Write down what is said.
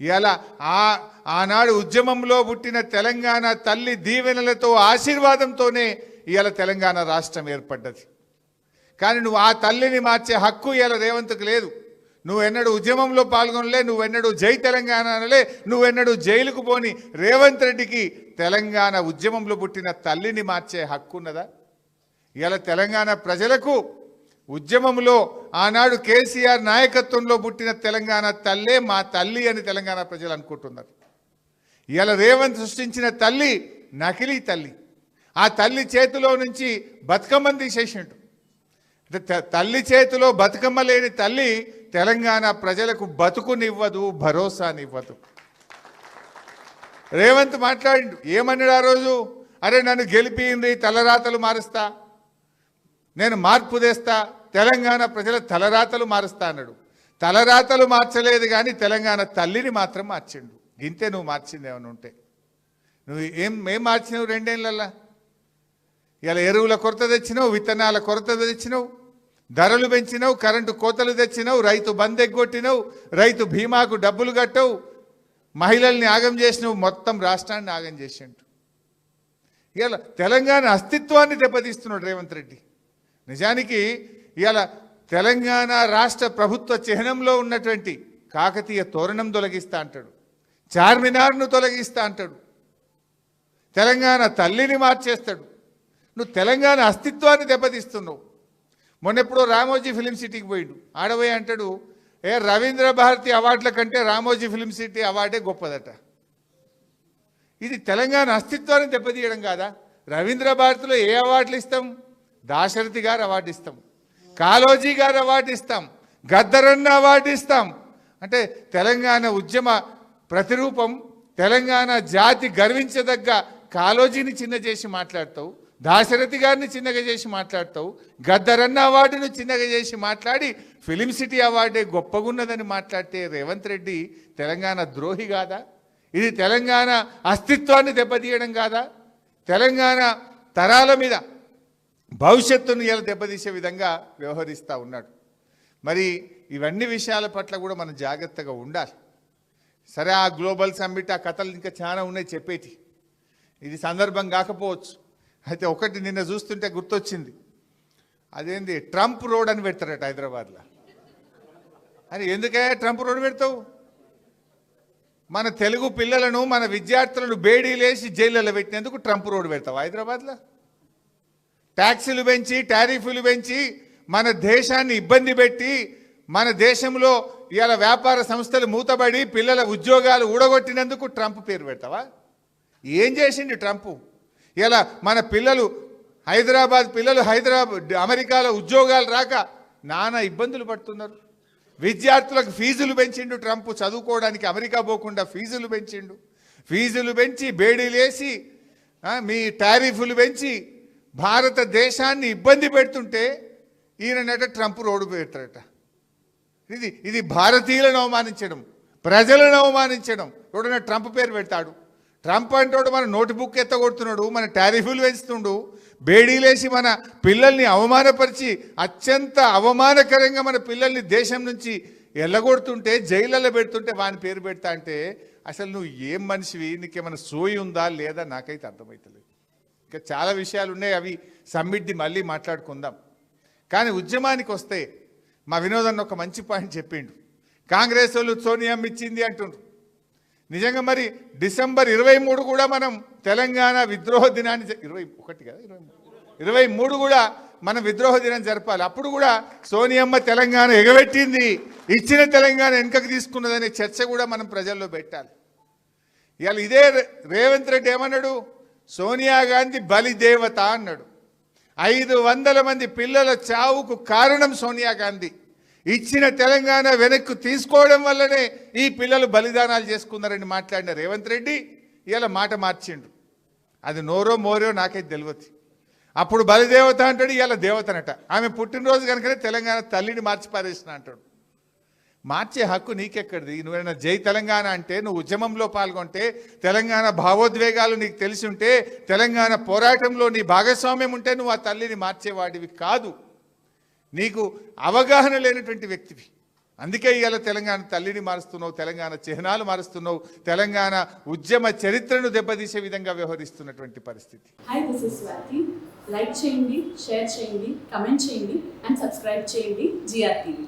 ఇలా ఆ ఆనాడు ఉద్యమంలో పుట్టిన తెలంగాణ తల్లి దీవెనలతో ఆశీర్వాదంతోనే ఇవాళ తెలంగాణ రాష్ట్రం ఏర్పడ్డది. కానీ నువ్వు ఆ తల్లిని మార్చే హక్కు ఇవాళ రేవంత్కు లేదు. నువ్వెన్నడూ ఉద్యమంలో పాల్గొనలే నువ్వెన్నడూ జై తెలంగాణ అనలే నువ్వెన్నడూ జైలుకు పోని రేవంత్ రెడ్డికి తెలంగాణ ఉద్యమంలో పుట్టిన తల్లిని మార్చే హక్కు ఉన్నదా ఇవాళ తెలంగాణ ప్రజలకు ఉద్యమంలో ఆనాడు కేసీఆర్ నాయకత్వంలో పుట్టిన తెలంగాణ తల్లే మా తల్లి అని తెలంగాణ ప్రజలు అనుకుంటున్నారు. ఇవాళ రేవంత్ సృష్టించిన తల్లి నకిలీ తల్లి. ఆ తల్లి చేతిలో నుంచి బతుకమ్మని తీసేసిండు. అంటే త- తల్లి చేతిలో బతుకమ్మ లేని తల్లి తెలంగాణ ప్రజలకు బతుకునివ్వదు భరోసానివ్వదు. రేవంత్ మాట్లాడిండు ఏమన్నాడు ఆ రోజు? అరే నన్ను గెలిపింది తలరాతలు మారుస్తా. నేను మార్పు తెస్తా. తెలంగాణ ప్రజల తలరాతలు మారుస్తా అన్నాడు. తలరాతలు మార్చలేదు కానీ తెలంగాణ తల్లిని మాత్రం మార్చిండు. గింతే నువ్వు మార్చింది ఏమైనా ఉంటే. నువ్వు ఏం ఏం మార్చినావు రెండేళ్ళల్లా ఇలా ఎరువుల కొరత తెచ్చినావు విత్తనాల కొరత తెచ్చినావు ధరలు పెంచినావు కరెంటు కోతలు తెచ్చినావు రైతు బంద్ ఎగ్గొట్టినావు రైతు బీమాకు డబ్బులు కట్టవు మహిళల్ని ఆగం చేసినావు మొత్తం రాష్ట్రాన్ని ఆగం చేసిండు. ఇలా తెలంగాణ అస్తిత్వాన్ని దెబ్బతీస్తున్నాడు రేవంత్ రెడ్డి. నిజానికి ఇలా తెలంగాణ రాష్ట్ర ప్రభుత్వ చిహ్నంలో ఉన్నటువంటి కాకతీయ తోరణం తొలగిస్తా అంటాడు. చార్మినార్ను తొలగిస్తా అంటాడు. తెలంగాణ తల్లిని మార్చేస్తాడు. నువ్వు తెలంగాణ అస్తిత్వాన్ని దెబ్బతీస్తున్నావు. మొన్నెప్పుడో రామోజీ ఫిలిం సిటీకి పోయిండు. ఆడబోయి అంటాడు ఏ రవీంద్ర భారతి అవార్డుల కంటే రామోజీ ఫిలిం సిటీ అవార్డే గొప్పదట. ఇది తెలంగాణ అస్తిత్వాన్ని దెబ్బతీయడం కాదా? రవీంద్ర భారతిలో ఏ అవార్డులు ఇస్తాం? దాశరథి గారు అవార్డు ఇస్తాం. కాలోజీ గారు అవార్డు ఇస్తాం గద్దరన్న అవార్డు ఇస్తాం. అంటే తెలంగాణ ఉద్యమ ప్రతిరూపం తెలంగాణ జాతి గర్వించదగ్గ కాలోజీని చిన్న చేసి మాట్లాడతావు దాశరథి గారిని చిన్నగా చేసి మాట్లాడతావు గద్దరన్న అవార్డును చిన్నగా చేసి మాట్లాడి ఫిలిం సిటీ అవార్డే గొప్పగున్నదని మాట్లాడితే రేవంత్ రెడ్డి తెలంగాణ ద్రోహి కాదా? ఇది తెలంగాణ అస్తిత్వాన్ని దెబ్బతీయడం కాదా? తెలంగాణ తరాల మీద భవిష్యత్తును ఇలా దెబ్బతీసే విధంగా వ్యవహరిస్తూ ఉన్నాడు. మరి ఇవన్నీ విషయాల పట్ల కూడా మనం జాగ్రత్తగా ఉండాలి. సరే ఆ గ్లోబల్ సమ్మిట్ ఆ కథలు ఇంకా చాలా ఉన్నాయి చెప్పేటి. ఇది సందర్భం కాకపోవచ్చు. అయితే ఒకటి నిన్న చూస్తుంటే గుర్తొచ్చింది. అదేంది? ట్రంప్ రోడ్ అని పెడతారట హైదరాబాద్లో. అని ఎందుకే ట్రంప్ రోడ్ పెడతావు? మన తెలుగు పిల్లలను మన విద్యార్థులను బేడీలేసి జైళ్ళలో పెట్టినందుకు ట్రంప్ రోడ్ పెడతావు హైదరాబాద్లో? ట్యాక్సీలు పెంచి టారిఫ్లు పెంచి మన దేశాన్ని ఇబ్బంది పెట్టి మన దేశంలో ఇవాళ వ్యాపార సంస్థలు మూతబడి పిల్లల ఉద్యోగాలు ఊడగొట్టినందుకు ట్రంప్ పేరు పెడతావా? ఏం చేసిండు ట్రంప్? ఇలా మన పిల్లలు హైదరాబాద్ పిల్లలు హైదరాబాద్ అమెరికాలో ఉద్యోగాలు రాక నానా ఇబ్బందులు పడుతున్నారు. విద్యార్థులకు ఫీజులు పెంచిండు ట్రంప్ చదువుకోవడానికి అమెరికా పోకుండా ఫీజులు పెంచిండు. ఫీజులు పెంచి బేడీలేసి వేసి మీ టారిఫ్లు పెంచి భారతదేశాన్ని ఇబ్బంది పెడుతుంటే ఈయనట ట్రంప్ రోడ్డు పెడతాడట ఇది ఇది భారతీయులను అవమానించడం ప్రజలను అవమానించడం. ఎవడన్నా ట్రంప్ పేరు పెడతాడు. ట్రంప్ అంటాడు మన నోటు బుక్ ఎత్తగొడుతున్నాడు మన టారిఫ్లు పెంచుతుండు బేడీలేసి మన పిల్లల్ని అవమానపరిచి అత్యంత అవమానకరంగా మన పిల్లల్ని దేశం నుంచి ఎల్లగొడుతుంటే జైళ్ళలో పెడుతుంటే వాని పేరు పెడతా అంటే అసలు నువ్వు ఏం మనిషివి? నీకేమైనా సోయి ఉందా? లేదా? నాకైతే అర్థమవుతలేదు ఇంకా చాలా విషయాలు ఉన్నాయి అవి సమ్మిట్ది మళ్ళీ మాట్లాడుకుందాం. కానీ ఉద్యమానికి వస్తే మా వినోదన్న ఒక మంచి పాయింట్ చెప్పిండు. కాంగ్రెస్ వాళ్ళు సోనియా ఇచ్చింది అంటుండ్రు. నిజంగా మరి డిసెంబర్ ఇరవై మూడు కూడా మనం తెలంగాణ విద్రోహ దినాన్ని ఇరవై ఒకటి కదా ఇరవై ఇరవై మూడు కూడా మనం విద్రోహ దినం జరపాలి. అప్పుడు కూడా సోనియమ్మ తెలంగాణ ఎగబెట్టింది ఇచ్చిన తెలంగాణ వెనుకకు తీసుకున్నదనే చర్చ కూడా మనం ప్రజల్లో పెట్టాలి. ఇవాళ ఇదే రే- రేవంత్ రెడ్డి ఏమన్నాడు? సోనియా గాంధీ బలిదేవత అన్నాడు. ఐదు వందల మంది పిల్లల చావుకు కారణం సోనియా గాంధీ. ఇచ్చిన తెలంగాణ వెనక్కు తీసుకోవడం వల్లనే ఈ పిల్లలు బలిదానాలు చేసుకున్నారని మాట్లాడిన రేవంత్ రెడ్డి ఇలా మాట మార్చిండు. అది నోరో మోరో నాకైతే తెలియదు. అప్పుడు బలిదేవత అంటాడు ఇలా దేవతనట. ఆమె పుట్టినరోజు కనుకనే తెలంగాణ తల్లిని మార్చి పారేసిన అంటాడు. మార్చే హక్కు నీకెక్కడిది? నువ్వేమైనా జై తెలంగాణ అంటే నువ్వు ఉద్యమంలో పాల్గొంటే తెలంగాణ భావోద్వేగాలు నీకు తెలిసి ఉంటే తెలంగాణ పోరాటంలో నీ భాగస్వామ్యం ఉంటే నువ్వు ఆ తల్లిని మార్చేవాడివి కాదు. నీకు అవగాహన లేనటువంటి వ్యక్తివి. అందుకే ఇవాళ తెలంగాణ తల్లిని మారుస్తున్నావు తెలంగాణ చిహ్నాలు మారుస్తున్నావు తెలంగాణ ఉద్యమ చరిత్రను దెబ్బతీసే విధంగా వ్యవహరిస్తున్నటువంటి పరిస్థితి. Hi this is Swathi like చేయండి షేర్ చేయండి కమెంట్ చేయండి అండ్ సబ్స్క్రైబ్ చేయండి జిఆర్టీవీ